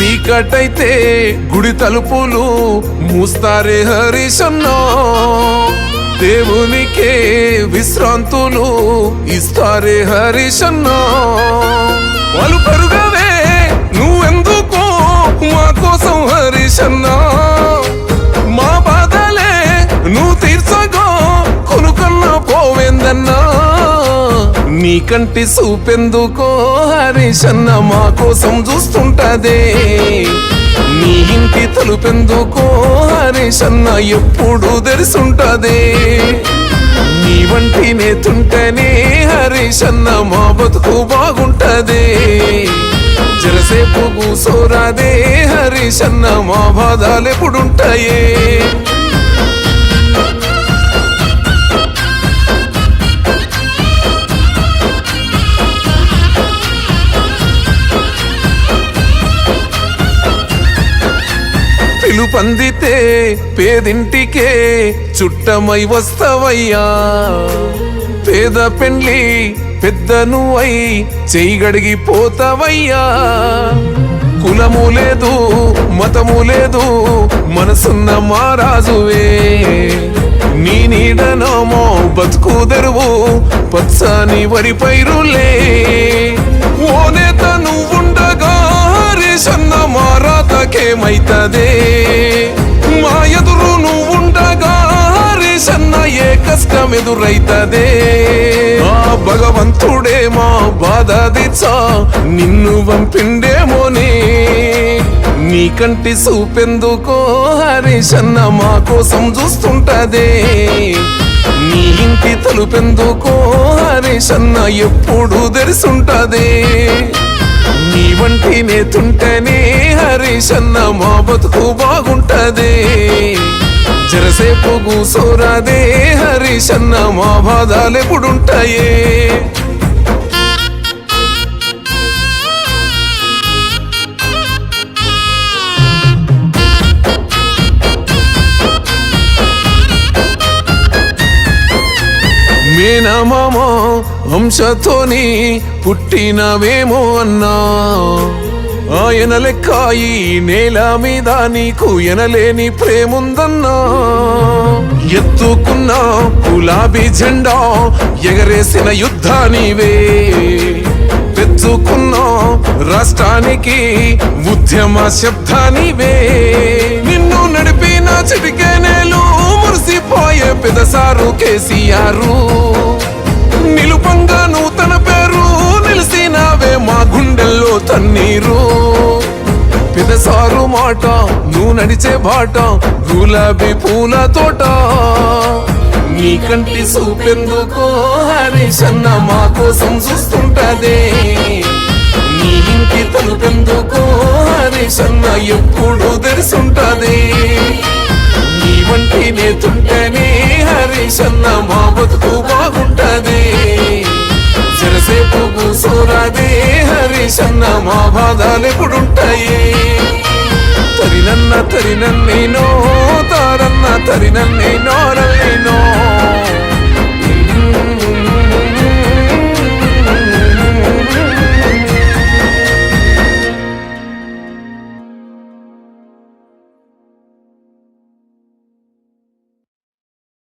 చీకటైతే గుడి తలుపులు మూస్తారే హరిశన్నో. దేవునికే విశ్రాంతులు ఇస్తారే హరిశన్నో. వాళ్ళు పరుగవే నువ్వెందుకో మా కోసం హరిశన్నా? మా బాధలే నువ్వు తీర్చగో కొనుకన్న పోవేందన్నా? నీకంటి చూపెందుకో హరీషన్న మా కోసం చూస్తుంటదే. నీ ఇంటి తలుపెందుకో హరీషన్న ఎప్పుడు తెరిసుంటదే. నీ వంటి నేతుంటేనే హరీషన్న మా బతుకు బాగుంటదే. జరసేపు కూసోరాదే హరీషన్న మా బాధలు పందితే పేదింటికే చుట్టమై వస్తవయ్యా. పేద పెండ్లి పెద్ద నువ్వై చెయ్యి పోతావయ్యా. కులము లేదు మతము లేదు మనసున్న మారాజువే నీ నీడనమో బతుకు తెరువు పచ్చని వరి పైరులే. ఓ నేత సన్న మారాతకేమైతదే? మా ఎదురు నువ్వుండగా సన్న ఏ కష్టం ఎదురైతదే ఆ భగవంతుడే మా బాధ దిచ్చా నిన్ను పంపిండేమోనే నీ కంటి చూపెందుకో హరీషన్న మా కోసం చూస్తుంటదే? నీ ఇంటి తలుపెందుకో హరీషన్న ఎప్పుడు తెరిసుంటదే? నీ వంటి నేతుంటేనే హరీషన్న మా బతుకు బాగుంటదే. జరసేపు కూసోరాదే హరీషన్న మా బాధలు ఎప్పుడుంటాయే మామా వంశతోని పుట్టినవేమో అన్నా. ఆయన లెక్క ఈ నేల మీద నీకు ఎనలేని ప్రేముందన్నా. ఎత్తుకున్న గులాబీ జెండా ఎగరేసిన యుద్ధానివే తెచ్చుకున్న రాష్ట్రానికి ఉద్యమ శబ్దానివే నిన్ను నడిపిన చిటికెనేలు మురిసిపోయే పెదసారు కేసీఆర్. నిలుపంగా నూతన పేరు నిలిసినావే మా గుండెల్లో తన్నీరు. పెదసారు మాట నువ్వు నడిచే బాట గులాబీ పూల తోట. నీ కంటి చూపెందుకో హరీషన్న మా కోసం చూస్తుంటదే. నీ ఇంటి తలుపెందుకో హరీషన్న ఎప్పుడు తెరిసుంటదే నీ వంటి నేతుంటేనే హరీషన్న మా బతుకు బాగుంటది. హరి హరిసన్న మా బాధలు ఎప్పుడుంటాయి తరినన్న తరినన్నేనో తారన్న తరినన్నేనో